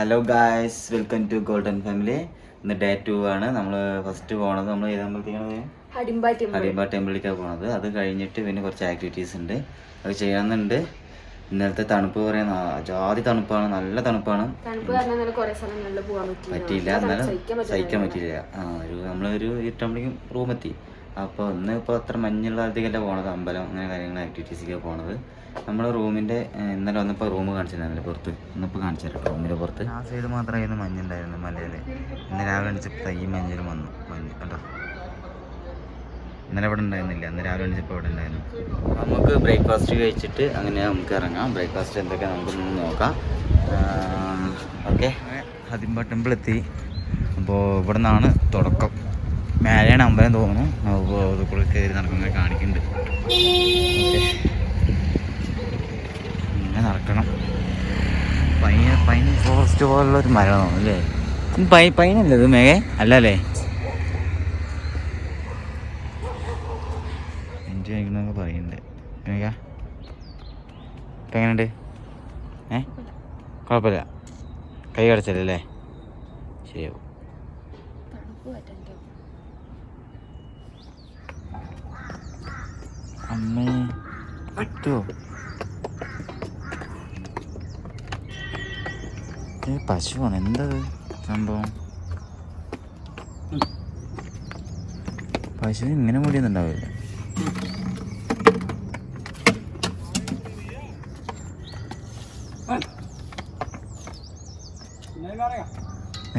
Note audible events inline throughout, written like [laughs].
Hello guys welcome to golden family ഇന്ന് day two ആണ്. നമ്മൾ ഫസ്റ്റ് പോണത് നമ്മൾ ഏതാകുമ്പോഴത്തേക്കാണ് ഹരിമ്പ ടെമ്പിളിലേക്കാണ് പോണത്. അത് കഴിഞ്ഞിട്ട് പിന്നെ കുറച്ച് ആക്ടിവിറ്റീസ് ഉണ്ട്. അത് ചെയ്യാന്നുണ്ട് ഇന്നലത്തെ തണുപ്പ് പറയുന്ന ജാതി തണുപ്പാണ്. നല്ല തണുപ്പാണ്. പറ്റിയില്ല. എന്നാലും സഹിക്കാൻ പറ്റിയില്ല. ആ ഒരു നമ്മളൊരു ഇരുട്ടാകുമ്പോഴേക്കും റൂമെത്തി അപ്പോൾ ഒന്ന് ഇപ്പോൾ അത്ര മഞ്ഞുള്ള അധികമല്ല പോണത് അമ്പലം അങ്ങനെ കാര്യങ്ങൾ ആക്ടിവിറ്റീസൊക്കെ പോണത്. നമ്മൾ റൂമിന്റെ ഇന്നലെ വന്നപ്പോൾ റൂം കാണിച്ചിട്ടുണ്ടായിരുന്നില്ല പുറത്ത്. ഇന്നിപ്പോൾ കാണിച്ചു റൂമിന്റെ റൂമിന്റെ പുറത്ത്. ആ സൈഡ് മാത്രമായിരുന്നു മഞ്ഞുണ്ടായിരുന്നു മലയിൽ ഇന്ന് രാവിലെ എണിച്ചപ്പോൾ ഈ മഞ്ഞിലും വന്നു. മഞ്ഞ് കേട്ടോ ഇന്നലെ ഇവിടെ ഉണ്ടായിരുന്നില്ല ഇന്ന് രാവിലെ എണിച്ചപ്പോൾ ഇവിടെ ഉണ്ടായിരുന്നു. നമുക്ക് ബ്രേക്ക്ഫാസ്റ്റ് കഴിച്ചിട്ട് അങ്ങനെ നമുക്ക് ഇറങ്ങാം. ബ്രേക്ക്ഫാസ്റ്റ് എന്തൊക്കെ നമുക്ക് നോക്കാം. ഓക്കെ. ഹതിമ്പ ടെമ്പിൾ എത്തി. അപ്പോൾ ഇവിടെ നിന്നാണ് തുടക്കം. മേലെയാണ് അമ്പലം തോന്നുന്നു. അപ്പോൾ അതുകൂടെ കയറി നടക്കുന്ന കാണിക്കുന്നുണ്ട്. ഇങ്ങനെ നടക്കണം. പൈന പൈൻ ഫോറസ്റ്റ് പോലുള്ള ഒരു മരമാണ് അല്ലേ? പൈ പൈനല്ലേ ഇത് മേഘേ? അല്ലല്ലേ? എൻജോയ് ചെയ്യണമെന്നൊക്കെ പറയുന്നുണ്ട്. മേഘ ഇപ്പം എങ്ങനെയുണ്ട്? ഏ? കുഴപ്പമില്ല. കൈ കടച്ചല്ലേ ശരിയാവും തണുപ്പ് പറ്റണ്ടോ അമ്മേ പറ്റുമോ ഏ പശുവാണ്. എന്തത് സംഭവം? പശു ഇങ്ങനെ മുടിയൊന്നും ഉണ്ടാവില്ല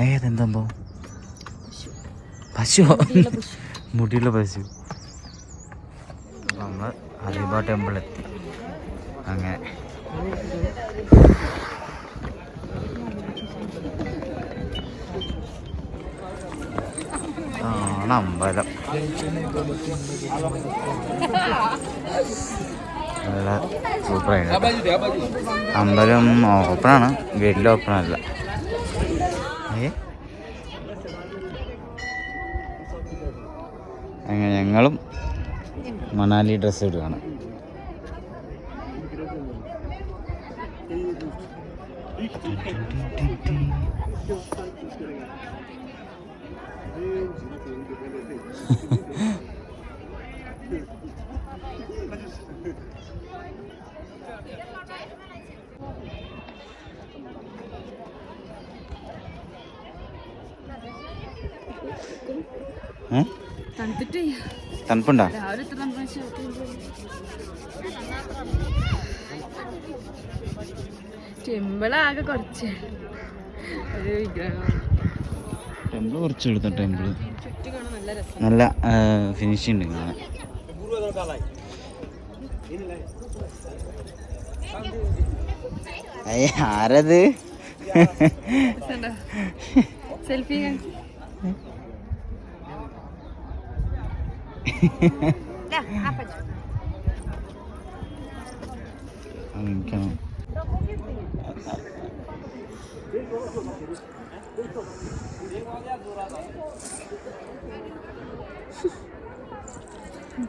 ഏതെന്താ പശു. മുടിയുള്ള പശു. നമ്മൾ ഹരിബ ടെമ്പിൾ എത്തി. അങ്ങനെ. ആണ് അമ്പലം. നല്ല സൂപ്പറായിട്ട് അമ്പലം ഓപ്പണാണ് ഗേറ്റിൽ ഓപ്പൺ അല്ല. അങ്ങനെ ഞങ്ങളും മണാലി ഡ്രസ്സ് ഇടുകയാണ് [laughs] ഏ? തണുപ്പുണ്ടോ? ടെമ്പിൾ ആകെ കുറച്ച്. ഒരു വിഗ്രഹം. ടെമ്പിൾ കുറച്ച് എടുത്ത ടെമ്പിൾ നല്ല ഫിനിഷിംഗ് ഉണ്ട് കാണാൻ. ആരത്? സെൽഫി [laughs]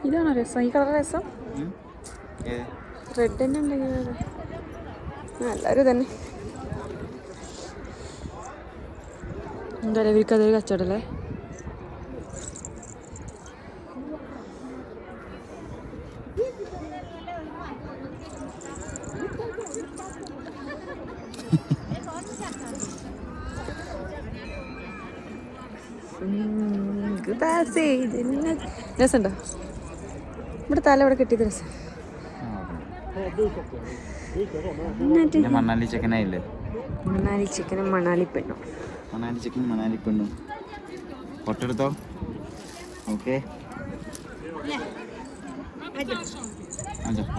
ഇതാണോ രസം ഈ കളർ രസം? റെഡ് തന്നെ ഉണ്ടെങ്കിൽ എല്ലാവരും തന്നെ എന്തായാലും ഇവർക്ക് അതൊരു കച്ചവടല്ലേ രസമുണ്ടോ? ഇവിടെ തല ഇവിടെ കിട്ടിയത് രസം. മണാലി ചിക്കനായില്ലേ മണാലി ചിക്കനും മണാലി പെണ്ണും. മണാലി ചിക്കൻ മണാലി പെണ്ണും. പൊട്ടെടുത്തോ? ഓക്കെ.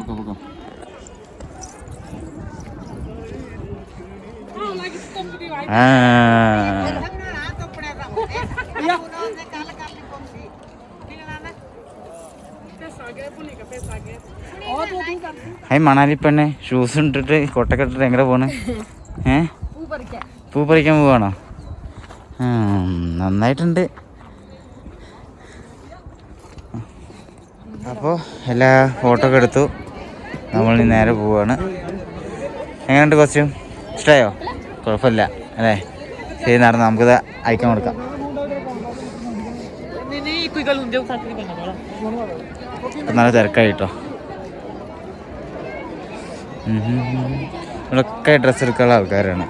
പൊക്കോ. ആ. ഹായ് മണാലി പെണ്ണെ ഷൂസ് ഇട്ടിട്ട് കൊട്ടൊക്കെ ഇട്ടിട്ട് എങ്ങനെ പോണ്? [laughs] ഏ? പൂ പറിക്കാൻ. പോവാണോ? നന്നായിട്ടുണ്ട്. അപ്പോൾ എല്ലാ ഫോട്ടോ ഒക്കെ എടുത്തു. നമ്മൾ ഇനി നേരെ പോവാണ്. എങ്ങനെയുണ്ട് കോസ്റ്റ്യൂം ഇഷ്ടമായോ കുഴപ്പമില്ല അല്ലേ? ശരി നടന്ന് നമുക്കിത് അയക്കാൻ കൊടുക്കാം. നല്ല തിരക്കായി കേട്ടോ. ഇവിടെയൊക്കെ ഡ്രസ്സ് എടുക്കാനുള്ള ആൾക്കാരാണ്.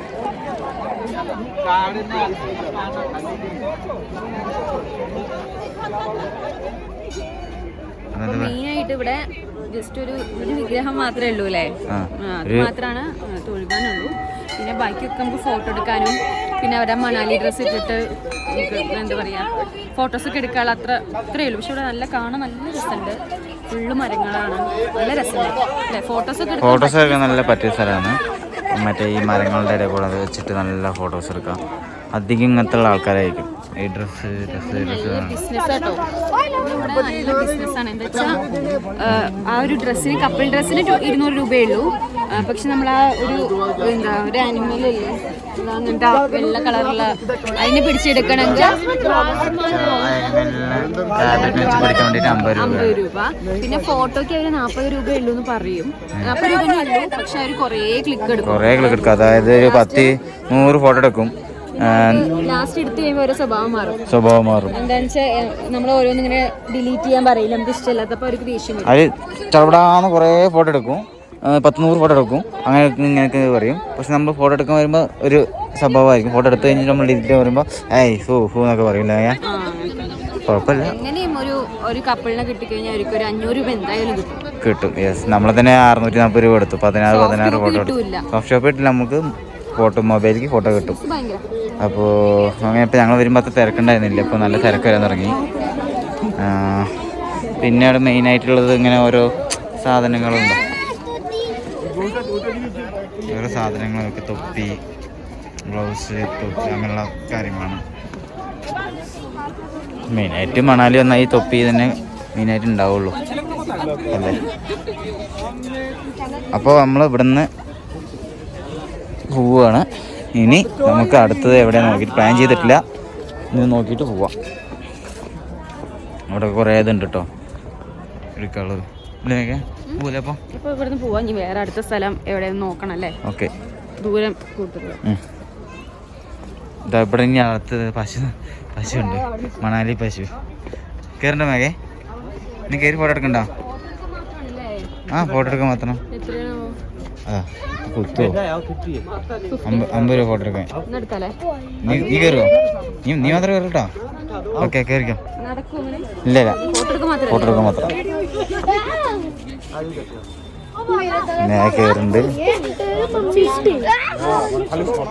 മെയിനായിട്ട് ഇവിടെ ജസ്റ്റ് ഒരു ഒരു വിഗ്രഹം മാത്രമേ ഉള്ളൂ അല്ലേ? അത് മാത്രമാണ് തൊഴുകാനുള്ളൂ പിന്നെ ബാക്കിയൊക്കെ നമുക്ക് ഫോട്ടോ എടുക്കാനും പിന്നെ അവരെ മണാലി ഡ്രസ്സ് ഇട്ടിട്ട് എന്താ എന്താ പറയുക ഫോട്ടോസൊക്കെ എടുക്കാനുള്ള അത്ര അത്രയേ ഉള്ളൂ. പക്ഷെ ഇവിടെ നല്ല കാണാൻ നല്ല രസമുണ്ട്. ഫുള്ള് മരങ്ങളാണ്. നല്ല രസമുണ്ട്. അല്ലേ? ഫോട്ടോസൊക്കെ ഫോട്ടോസ് ഒക്കെ നല്ല പറ്റിയ സ്ഥലമാണ്. മറ്റേ ഈ മരങ്ങളുടെ ഇടയിൽ കൂടെ വെച്ചിട്ട് നല്ല ഫോട്ടോസ് എടുക്കാം. അധികം ഇങ്ങനത്തെ ഉള്ള ആൾക്കാരായിരിക്കും. ഈ ഡ്രസ്സ് ഡ്രസ്സ് ഡ്രസ്സ് ആ ഒരു ഡ്രസ്സിന് കപ്പിൾ ഡ്രസ്സിന് ഇരുന്നൂറ് രൂപയേ ഉള്ളൂ. പക്ഷെ നമ്മൾ ആ ഒരു എന്താ ഒരു എന്താ അങ്ങനത്തെ വെള്ള കളറുള്ള അതിനെ പിടിച്ചെടുക്കണമെങ്കിൽ അമ്പത് രൂപ. പിന്നെ ഫോട്ടോയ്ക്ക് അവർ നാൽപ്പത് രൂപയേ ഉള്ളൂ എന്ന് പറയും. നാപ്പത് രൂപ ഉള്ളൂ പക്ഷെ അവർ കുറേ ക്ലിക്ക് എടുക്കും. കുറേ ക്ലിക്ക് എടുക്കും. അതായത് ഒരു പത്ത് നൂറ് ഫോട്ടോ എടുക്കും. ലാസ്റ്റ് എടുത്ത് കഴിയുമ്പോൾ ഓരോ സ്വഭാവം മാറും. സ്വഭാവം മാറും. എന്താണെന്ന് വെച്ചാൽ നമ്മൾ ഓരോന്നിങ്ങനെ ഡിലീറ്റ് ചെയ്യാൻ പറയില്ല. നമുക്ക് ഇഷ്ടമല്ലാത്തപ്പോൾ അവർക്ക് ദേഷ്യം അത് ചവിടാന്ന് കുറേ ഫോട്ടോ എടുക്കും. പത്ത് നൂറ് ഫോട്ടോ എടുക്കും. അങ്ങനെ ഇങ്ങനെയൊക്കെ പറയും. പക്ഷെ നമ്മൾ ഫോട്ടോ എടുക്കാൻ വരുമ്പോൾ ഒരു സ്വഭാവമായിരിക്കും ഫോട്ടോ എടുത്ത് കഴിഞ്ഞിട്ട് നമ്മൾ ഡിജിറ്റ് പറയുമ്പോൾ ഏയ് ഹൂ ഹൂ എന്നൊക്കെ പറയില്ല ഞാൻ. കുഴപ്പമില്ല. എങ്ങനെയും ഒരു ഒരു കപ്പിളിനെ കിട്ടിക്കഴിഞ്ഞാൽ അവർക്ക് ഒരു അഞ്ഞൂറ് രൂപ എന്തായാലും കിട്ടും. കിട്ടും. യെസ് നമ്മൾ തന്നെ അറുന്നൂറ്റി നാൽപ്പത് രൂപ എടുത്തു. പതിനാറ് പതിനാറ് ഫോട്ടോ എടുത്തു. സോഫ്റ്റ് ഷോപ്പ് ഇട്ടില്ല. നമുക്ക് ഫോട്ടോ മൊബൈലിലേക്ക് ഫോട്ടോ കിട്ടും. അപ്പോൾ അങ്ങനെ ഇപ്പോൾ ഞങ്ങൾ വരുമ്പോൾ അത്ര തിരക്കുണ്ടായിരുന്നില്ല. ഇപ്പോൾ നല്ല തിരക്ക് വരാൻ തുടങ്ങി. പിന്നെ അവിടെ മെയിനായിട്ടുള്ളത് ഇങ്ങനെ ഓരോ സാധനങ്ങളുണ്ട്. ഓരോ സാധനങ്ങളൊക്കെ തൊപ്പി ബ്ലൗസ് തൊപ്പി അങ്ങനെയുള്ള കാര്യങ്ങളാണ്. മെയിനായിട്ട് മണാലി വന്നാൽ ഈ തൊപ്പി തന്നെ മെയിനായിട്ട് ഉണ്ടാവുള്ളൂ. അല്ലേ? അപ്പോൾ നമ്മൾ ഇവിടുന്ന് പോവുകയാണ് ഇനി നമുക്ക് അടുത്തത് എവിടെ നോക്കിയിട്ട് പ്ലാൻ ചെയ്തിട്ടില്ല. ഇനി നോക്കിയിട്ട് പോവാം. അവിടെ കുറേ ഇതുണ്ട് കേട്ടോ എടുക്കാനുള്ളത് ഇപ്പൊ ഇവിടുന്ന് പോവാ. ഇനി വേറെ അടുത്ത സ്ഥലം എവിടെയെന്ന് നോക്കണം അല്ലേ? ഓക്കെ. ദൂരം കൂടുതൽ ഇതാ ഇവിടെ ഇനി പശു പശുണ്ട്. മണാലി പശു. കയറണ്ട മേഘേ? നീ കയറി ഫോട്ടോ എടുക്കണ്ട? ആ ഫോട്ടോ എടുക്കാൻ മാത്രം. ആ കുത്തോ. അമ്പത് രൂപ ഫോട്ടോ എടുക്കാൻ. നീ നീ കയറുമോ നീ നീ മാത്രം കയറി കേട്ടോ ഓക്കെ കയറിക്കോ നടക്കും ഇല്ല ഇല്ല. ഫോട്ടോ എടുക്കാൻ മാത്രം ഞാൻ കയറുന്നുണ്ട്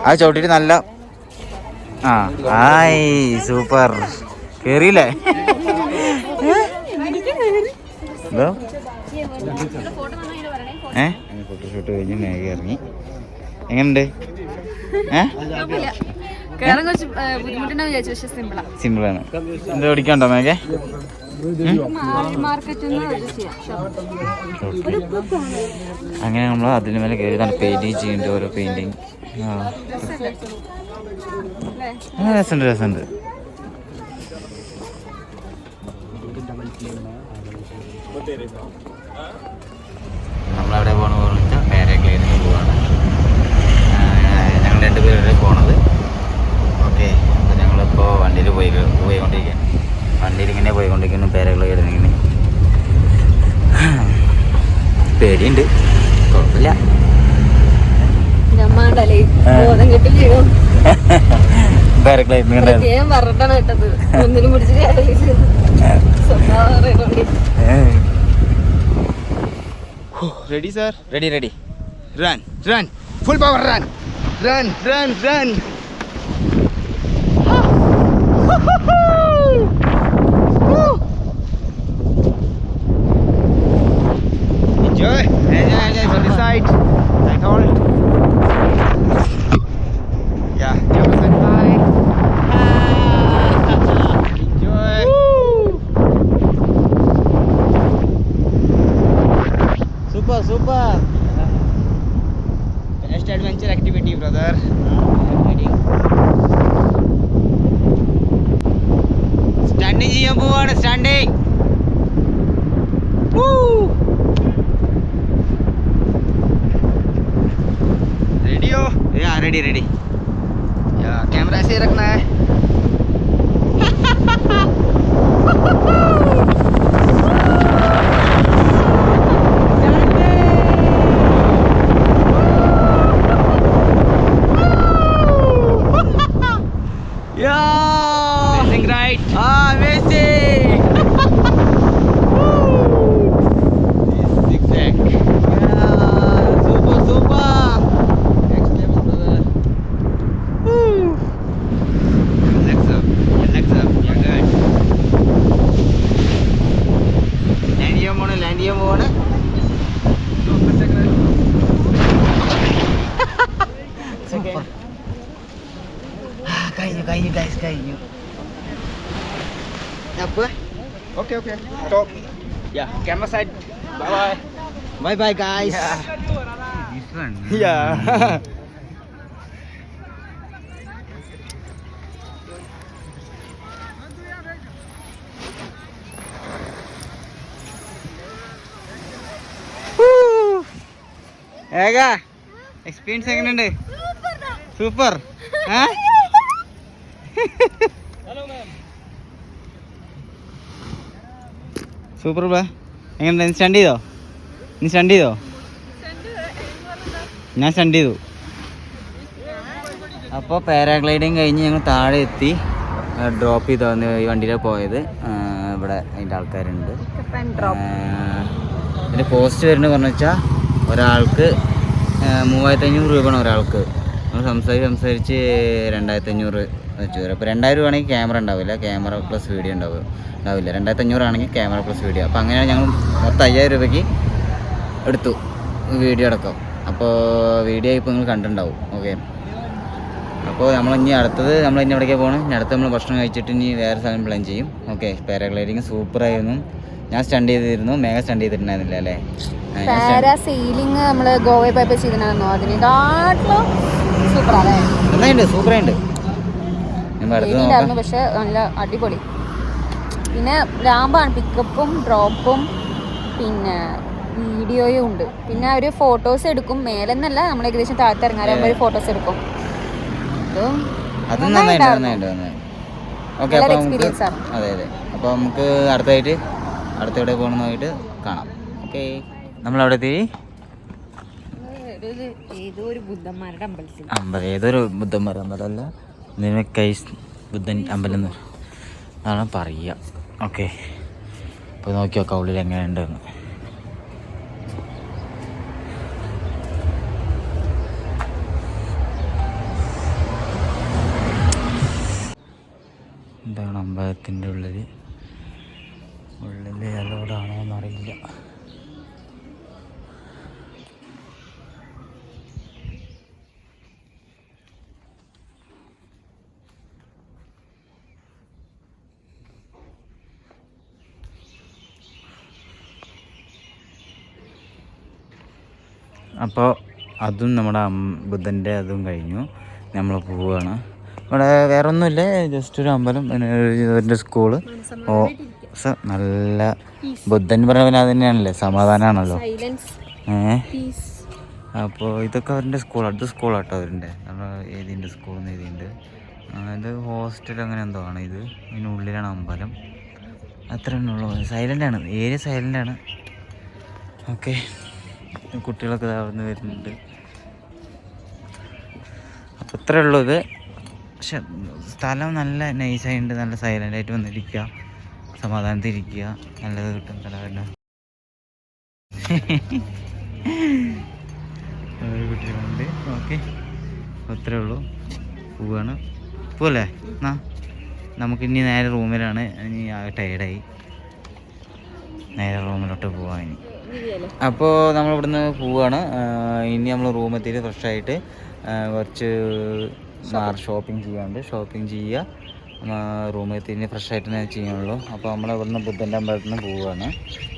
ആ ചവിട്ടിട്ട് നല്ല. ആ ആയി സൂപ്പർ. കേറിയില്ലേ? എന്തോ? ഏ? ഫോട്ടോഷൂട്ട് കഴിഞ്ഞ് മേഘ ഇറങ്ങി എങ്ങനുണ്ട് ഏഹ് സിമ്പിളാണ് എന്താ ഓടിക്കണ്ടോ മേഘേ? അങ്ങനെ നമ്മൾ അതിന് മേലെ കയറിയതാണ് പെയിന്റിങ് ചെയ്യുന്നുണ്ട് ഓരോ ആ, രസമുണ്ട് രസമുണ്ട്. നമ്മളവിടെ പോകണ വെച്ചാൽ പാരാഗ്ലൈഡിന് പോവാണ്. ഞങ്ങൾ രണ്ടുപേരുടെ പോണത്. ഓക്കെ അപ്പോൾ ഞങ്ങളിപ്പോൾ വണ്ടിയിൽ പോയി പോയിക്കൊണ്ടിരിക്കുകയാണ്. വണ്ടിയിൽ ഇങ്ങനെ പോയിക്കൊണ്ടിരിക്കുന്നു പേരകൾ ഇങ്ങനെ പേടിയുണ്ട് കുഴപ്പമില്ല. ഫുൾ ബോധം കെട്ടി റെഡി റൺ റൺ പ്രത്യേകം പറഞ്ഞിട്ടാണ് റൺ റൺ അറിയണോണ്ട് ready first adventure activity brother standing जी हम standing radio ready ready camera ऐसे रखना है. [laughs] ചെയ്യാൻ പോണ് ലാൻഡ് ചെയ്യാൻ പോവാണ് സൂപ്പർ കഴിഞ്ഞു കഴിഞ്ഞു ഗൈസ് കഴിഞ്ഞു അപ്പൊ Okay, okay. Stop. Yeah. Camera side. Bye bye. Bye bye guys Yeah. [laughs] ഏക എക്സ്പീരിയൻസ് എങ്ങനെയുണ്ട്? സൂപ്പർ സൂപ്പർ ബാ എങ്ങനെ നീ സ്റ്റണ്ട് ചെയ്തോ? നീ സ്റ്റണ്ട് ചെയ്തോ? ഞാൻ സ്റ്റണ്ട് ചെയ്തു. അപ്പോൾ പാരാഗ്ലൈഡിങ് കഴിഞ്ഞ് ഞങ്ങൾ താഴെ എത്തി. ഡ്രോപ്പ് ചെയ്ത് വന്ന് ഈ വണ്ടിയിലാണ് പോയത്. ഇവിടെ അതിന്റെ ആൾക്കാരുണ്ട്. ഇതിന്റെ കോസ്റ്റ് വരുന്നത് പറഞ്ഞു വെച്ചാൽ ഒരാൾക്ക് മൂവായിരത്തി അഞ്ഞൂറ് രൂപയാണ് ഒരാൾക്ക്. നമ്മൾ സംസാരിച്ച് സംസാരിച്ച് രണ്ടായിരത്തി അഞ്ഞൂറ് വെച്ച്. വരും അപ്പോൾ രണ്ടായിരം രൂപയാണെങ്കിൽ ക്യാമറ ഉണ്ടാവില്ല. ക്യാമറ പ്ലസ് വീഡിയോ ഉണ്ടാവും ഉണ്ടാവില്ല. രണ്ടായിരത്തി അഞ്ഞൂറാണെങ്കിൽ ക്യാമറ പ്ലസ് വീഡിയോ അപ്പോൾ അങ്ങനെയാണ് ഞങ്ങൾ മൊത്തം അയ്യായിരം രൂപയ്ക്ക് എടുത്തു വീഡിയോ അടക്കം. അപ്പോൾ വീഡിയോ ഇപ്പോൾ നിങ്ങൾ കണ്ടിട്ടുണ്ടാവും. ഓക്കെ അപ്പോൾ നമ്മൾ ഇനി അടുത്തത് നമ്മൾ ഇനി എവിടേക്കാണ് പോകണം ഇനി അടുത്ത് നമ്മൾ ഭക്ഷണം കഴിച്ചിട്ട് ഇനി വേറെ സ്ഥലം പ്ലാൻ ചെയ്യും. ഓക്കെ പാരാഗ്ലൈഡിങ് സൂപ്പറായിരുന്നു ഞാൻ സ്റ്റണ്ട് ചെയ്തിരുന്നു. മേഘ സ്റ്റണ്ട് ചെയ്തിട്ടുണ്ടായിരുന്നില്ല അല്ലേ? പാരാ ഗോവയിൽ ചെയ്തിട്ടുണ്ടായിരുന്നോ. അതിനെക്കാട്ടിലും നന്നായിട്ടുണ്ട് സൂപ്പറായിട്ടുണ്ട് നമ്മൾ ഉണ്ടായിരുന്നു പക്ഷെ നല്ല അടിപൊളി. പിന്നെ ലാമ്പാണ് പിക്കപ്പും ഡ്രോപ്പും പിന്നെ വീഡിയോയും ഉണ്ട്. പിന്നെ അവർ ഫോട്ടോസ് എടുക്കും. മേലെന്നല്ല നമ്മൾ ഏകദേശം താഴത്ത് ഇറങ്ങാൻ ഒരു ഫോട്ടോസ് എടുക്കും. അതും നന്നായിട്ട്. നന്നായിട്ട് ഓക്കെ അപ്പോൾ നമുക്ക്. അതെ അതെ. അപ്പോൾ നമുക്ക് അടുത്തായിട്ട് അടുത്ത എവിടെ പോകണം നോക്കിയിട്ട് കാണാം. ഓക്കെ. നമ്മളവിടെ എത്തി ബുദ്ധന്മാരുടെ അമ്പലം ഏതൊരു ബുദ്ധന്മാർ അമ്പലമല്ല. ഇതിന് കൈസ് ബുദ്ധൻ അമ്പലം എന്ന് അതാണ് പറയുക. ഓക്കെ. അപ്പോൾ നോക്കി നോക്കാം ഉള്ളിൽ എങ്ങനെയുണ്ടെന്ന് എന്താണ് അമ്പലത്തിന്റെ ഉള്ളിൽ അപ്പോൾ അതും നമ്മുടെ ബുദ്ധന്റെ അതും കഴിഞ്ഞു. നമ്മൾ പോവുകയാണ് ഇവിടെ വേറെ ഒന്നുമില്ല ജസ്റ്റ് ഒരു അമ്പലം പിന്നെ സ്കൂൾ ഓ സ- നല്ല ബുദ്ധൻ പറഞ്ഞ അത് തന്നെയാണല്ലേ? സമാധാനമാണല്ലോ ഏ? അപ്പോൾ ഇതൊക്കെ അവരുടെ സ്കൂൾ അടുത്ത സ്കൂളാട്ടോ അവരുടെ. നമ്മുടെ ഏതിന്റെ സ്കൂളിൽ എഴുതിയിട്ടുണ്ട് ആ, ഇത് ഹോസ്റ്റൽ അങ്ങനെ എന്തോ ആണ് ഇത്. ഇതിനുള്ളിലാണ് അമ്പലം. അത്ര ഉള്ളൂ. സൈലന്റ് ആണ്. ഏരിയ സൈലന്റ് ആണ്. ഓക്കെ കുട്ടികളൊക്കെ ദാ അവിടുന്ന് വരുന്നുണ്ട്. അപ്പോൾ ഇത്രേ ഉള്ളൂ ഇത്. പക്ഷെ സ്ഥലം നല്ല നൈസായിട്ട് നല്ല സൈലന്റായിട്ട് വന്നിരിക്കുക സമാധാനത്തിൽ ഇരിക്കുക നല്ലത് കിട്ടും ഒരു കുട്ടികളുണ്ട് ഓക്കെ. അത്രേ ഉള്ളൂ. പോവാണ്. പോലെ എന്നാ നമുക്ക് ഇനി നേരെ റൂമിലാണ് ഇനി ടയർഡായി നേരെ റൂമിലോട്ട് പോവാൻ ഇനി. അപ്പോൾ നമ്മൾ ഇവിടുന്ന് പോവുകയാണ് ഇനി നമ്മൾ റൂമെത്തിയിട്ട് ഫ്രഷ് ആയിട്ട് ആ, കുറച്ച് ഷോപ്പിംഗ്. ചെയ്യാണ്ട് ഷോപ്പിംഗ് ചെയ്യുക റൂമെത്തി ഇനി ഫ്രഷ് ആയിട്ട് തന്നെ ചെയ്യുള്ളൂ അപ്പോൾ നമ്മൾ ഇവിടുന്ന് ബുദ്ധന്റെ അമ്പലത്തിൽ നിന്ന് പോവുകയാണ്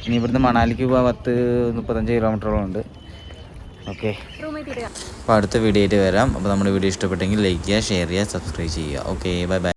ഇനി ഇവിടുന്ന് മണാലിക്ക് പോകാൻ പത്ത് മുപ്പത്തഞ്ച് കിലോമീറ്ററോളം ഉണ്ട്. ഓക്കെ. റൂമിൽ അപ്പോൾ അടുത്ത വീഡിയോ ആയിട്ട് വരാം. അപ്പോൾ നമ്മുടെ വീഡിയോ ഇഷ്ടപ്പെട്ടെങ്കിൽ ലൈക്ക് ചെയ്യുക ഷെയർ ചെയ്യുക സബ്സ്ക്രൈബ് ചെയ്യുക. Okay bye bye.